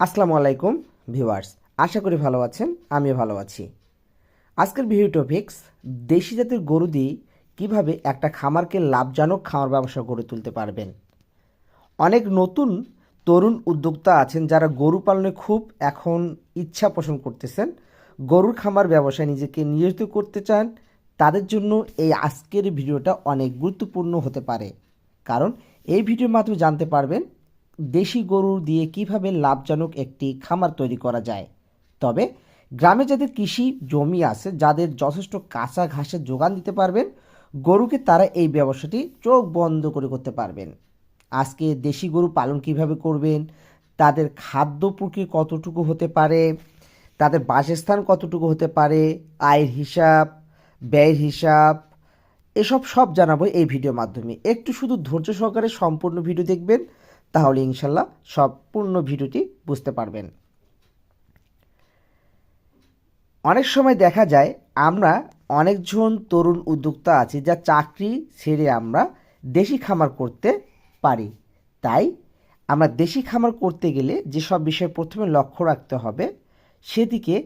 আসসালামু আলাইকুম, ভিউয়ার্স। আশা করি ভালো আছেন, আমিও ভালো আছি। আজকের ভিডিও টপিক্স, দেশি জাতের গরু দিয়ে কীভাবে একটা খামারকে লাভজনক খামার ব্যবসা গড়ে তুলতে পারবেন। অনেক নতুন তরুণ উদ্যোক্তা আছেন যারা গরু পালনে খুব এখন ইচ্ছা পোষণ করতেছেন। গরুর খামার ব্যবসায় নিজেকে নিয়োজিত করতে চান, তাদের জন্য এই আজকের ভিডিওটা অনেক গুরুত্বপূর্ণ হতে পারে। কারণ এই ভিডিওর মাধ্যমে জানতে পারবেন দেশি গরু দিয়ে কীভাবে লাভজনক একটি খামার তৈরি করা যায়? তবে, গ্রামে যাদের কৃষি জমি আছে, যাদের যথেষ্ট কাঁচা ঘাসের যোগান দিতে পারবেন, গরুকে তারা এই ব্যবসাটি চোখ বন্ধ করে করতে পারবেন। আজকে দেশি গরু পালন কীভাবে করবেন? তাদের খাদ্য প্রক্রিয়া কতটুকু হতে পারে? তাদের বাসস্থান কতটুকু হতে পারে? আয়ের হিসাব, ব্যয়ের হিসাব, এসব সব জানাব এই ভিডিওর মাধ্যমে। একটু শুধু ধৈর্য সহকারে সম্পূর্ণ ভিডিও দেখবেন। তাহলে ইনশাল্লাহ সম্পূর্ণ ভিডিওটি বুঝতে পারবেন। অনেক সময় দেখা যায় আমরা অনেকজন তরুণ উদ্যোক্তা আছি যা চাকরি ছেড়ে আমরা দেশি খামার করতে পারি। তাই আমরা দেশি খামার করতে গেলে যেসব বিষয়ে প্রথমে লক্ষ্য রাখতে হবে, সেদিকে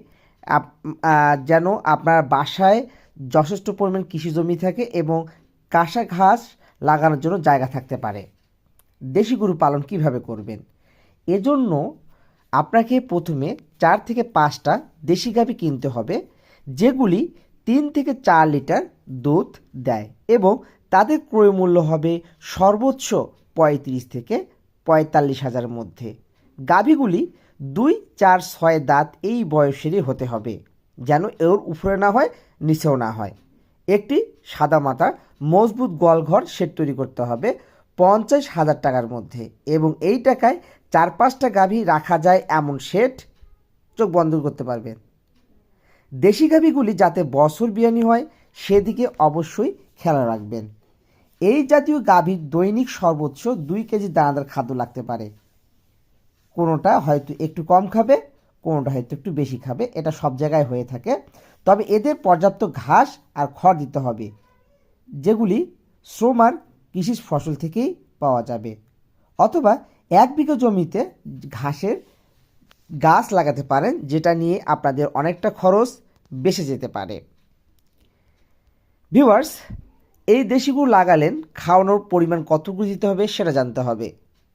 যেন আপনার বাসায় যথেষ্ট পরিমাণ কৃষি জমি থাকে এবং কাঁসা ঘাস লাগানোর জন্য জায়গা থাকতে পারে। দেশি গরু পালন কীভাবে করবেন? এজন্য আপনাকে প্রথমে চার থেকে পাঁচটা দেশি গাভী কিনতে হবে, যেগুলি তিন থেকে চার লিটার দুধ দেয় এবং তাদের ক্রয় মূল্য হবে সর্বোচ্চ পঁয়ত্রিশ থেকে পঁয়তাল্লিশ হাজারের মধ্যে। গাভীগুলি দুই, চার, ছয় দাঁত এই বয়সেরই হতে হবে, যেন এর উপরে না হয়, নিচেও না হয়। একটি সাদা মাথা মজবুত গোয়ালঘর সেট তৈরি করতে হবে পঞ্চাশ হাজার টাকার মধ্যে এবং এই টাকায় চার পাঁচটা গাভী রাখা যায় এমন সেট চোখ বন্ধ করতে পারবেন। দেশি গাভীগুলি যাতে বছর বিয়ানি হয়, সেদিকে অবশ্যই খেয়াল রাখবেন। এই জাতীয় গাভীর দৈনিক সর্বোচ্চ দুই কেজি দানাদার খাদ্য লাগতে পারে। কোনোটা হয়তো একটু কম খাবে, কোনোটা হয়তো একটু বেশি খাবে, এটা সব জায়গায় হয়ে থাকে। তবে এদের পর্যাপ্ত ঘাস আর খড় দিতে হবে, যেগুলি শ্রমার কৃষি ফসল থেকেই পাওয়া যাবে। অথবা এক বিঘা জমিতে ঘাসের গাছ লাগাতে পারেন, যেটা নিয়ে আপনাদের অনেকটা খরচ বেঁচে যেতে পারে। ভিউয়ার্স, এই দেশিগুলো লাগালেন, খাওয়ানোর পরিমাণ কতটুকু দিতে হবে সেটা জানতে হবে।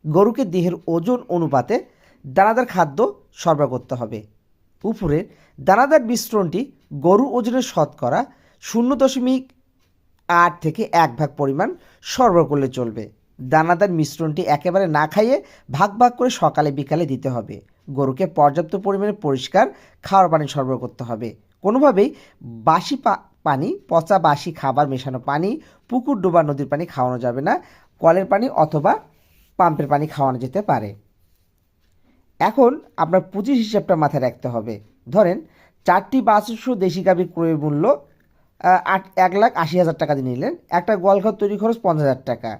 গরুকে দেহের ওজন অনুপাতে দানাদার খাদ্য সরবরাহ করতে হবে। উপরে দানাদার মিশ্রণটি গরু ওজনের শতকরা শূন্য দশমিক আট থেকে এক ভাগ পরিমাণ সরবরাহ করলে চলবে। দানাদার মিশ্রণটি একেবারে না খাইয়ে ভাগ ভাগ করে সকালে বিকালে দিতে হবে। গরুকে পর্যাপ্ত পরিমাণে পরিষ্কার খাওয়ার পানি সরবরাহ করতে হবে। কোনোভাবেই বাসি পানি, পচা বাসি খাবার মেশানো পানি, পুকুর ডোবা, নদীর পানি খাওয়ানো যাবে না, কলের পানি অথবা পাম্পের পানি খাওয়ানো যেতে পারে। এখন আপনার পুঁজির হিসাবটা মাথায় রাখতে হবে। ধরেন, চারটি বাছুরশো দেশি গাভীর ক্রয় মূল্য এক লাখ আশি হাজার টাকা দিয়ে নিলেন। একটা গোয়ালঘর তৈরি খরচ পঞ্চাশ হাজার টাকা।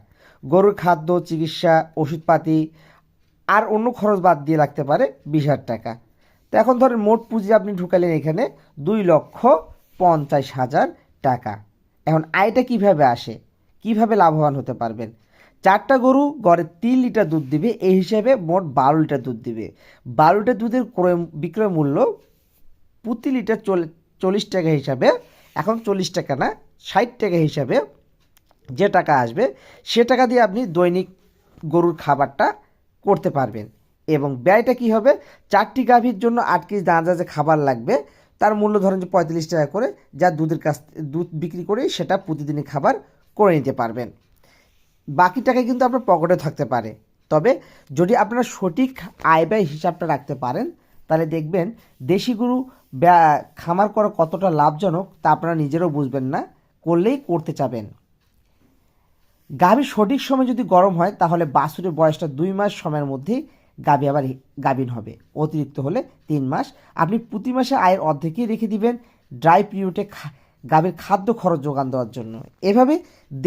গরুর খাদ্য, চিকিৎসা, ওষুধপাতি আর অন্য খরচ বাদ দিয়ে লাগতে পারে বিশ হাজার টাকা। তো এখন ধরেন মোট পুঁজি আপনি ঢুকালেন এখানে দুই লক্ষ পঞ্চাশ হাজার টাকা। এখন আয়টা কীভাবে আসে? কীভাবে লাভবান হতে পারবেন? চারটা গরু গড়ে তিন লিটার দুধ দিবে, এই হিসাবে মোট বারো লিটার দুধ দিবে। বারো লিটার দুধের ক্রয় বিক্রয় মূল্য প্রতি লিটার চল্লিশ টাকা হিসাবে এখন চল্লিশ টাকা না, ষাট টাকা হিসাবে যে টাকা আসবে, সে টাকা দিয়ে আপনি দৈনিক গরুর খাবারটা করতে পারবেন। এবং ব্যয়টা কি হবে? চারটি গাভীর জন্য আট কেজি দানা যে খাবার লাগবে, তার মূল্য ধরেন যে পঁয়তাল্লিশ টাকা করে, যা দুধের কাছ, দুধ বিক্রি করে সেটা প্রতিদিনই খাবার করে নিতে পারবেন। বাকি টাকা কিন্তু আপনার পকেটে থাকতে পারে। তবে যদি আপনারা সঠিক আয় ব্যয় হিসাবটা রাখতে পারেন, তাহলে দেখবেন দেশি গরু খামার করা কতটা লাভজনক তা আপনারা নিজেরাও বুঝবেন না, করলেই করতে চাবেন। গাভী সঠিক সময় যদি গরম হয়, তাহলে বাছুরের বয়সটা দুই মাস সময়ের মধ্যেই গাভী আবার গাভীন হবে। অতিরিক্ত হলে তিন মাস। আপনি প্রতি মাসে আয়ের অর্ধেকই রেখে দিবেন ড্রাই পিরিয়ডে গাভীর খাদ্য খরচ যোগান দেওয়ার জন্য। এভাবে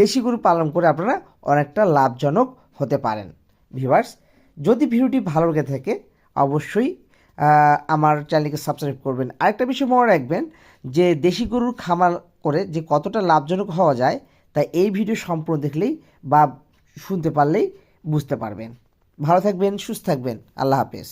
দেশি গরু পালন করে আপনারা অনেকটা লাভজনক হতে পারেন। ভিভার্স যদি ভিডিওটি ভালো লেগে থাকে, অবশ্যই আমার চ্যানেলকে সাবস্ক্রাইব করবেন। আরেকটা বিষয় মনে রাখবেন যে দেশি গরুর খামার করে যে কতটা লাভজনক হওয়া যায়, তা এই ভিডিও সম্পূর্ণ দেখলেই বা শুনতে পারলেই বুঝতে পারবেন। ভালো থাকবেন, সুস্থ থাকবেন। আল্লাহ হাফেজ।